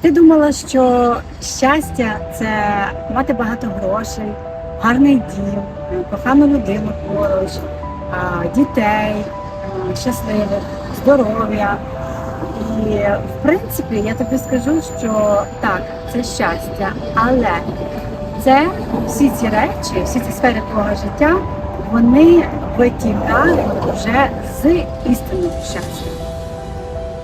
Ти думала, що щастя це мати багато грошей, гарний дім, кохану людину поруч, дітей, щасливих, здоров'я. І в принципі я тобі скажу, що так, це щастя, але це всі ці речі, всі ці сфери твого життя, вони витікають вже з істинного щастя.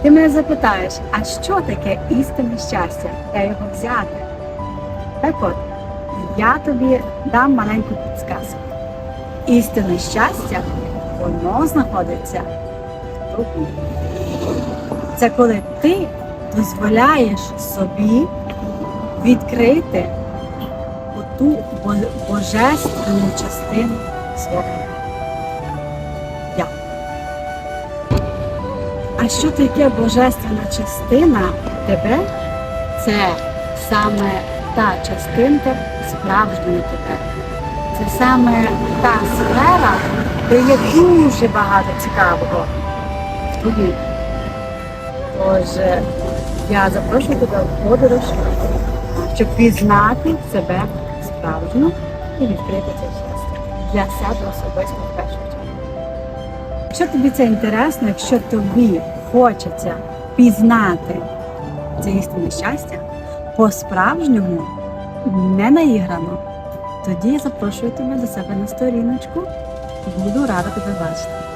Ти мене запитаєш, а що таке істинне щастя? Де його взяти? Так от, я тобі дам маленьку підсказку. Істинне щастя, воно знаходиться в тобі. Це коли ти дозволяєш собі відкрити оту божественну частину свого. А що таке божественна частина тебе? Це саме та частинка справжньої тебе. Це саме та сфера, де є дуже багато цікавого тобі. Тож я запрошую тебе в подорож, щоб пізнати себе справжньо і відкрити це щастя для себе особисто чергу. Якщо тобі це інтересно, якщо тобі хочеться пізнати це істинне щастя по-справжньому, не наіграно, тоді я запрошую тебе до себе на сторіночку. Буду рада тебе бачити.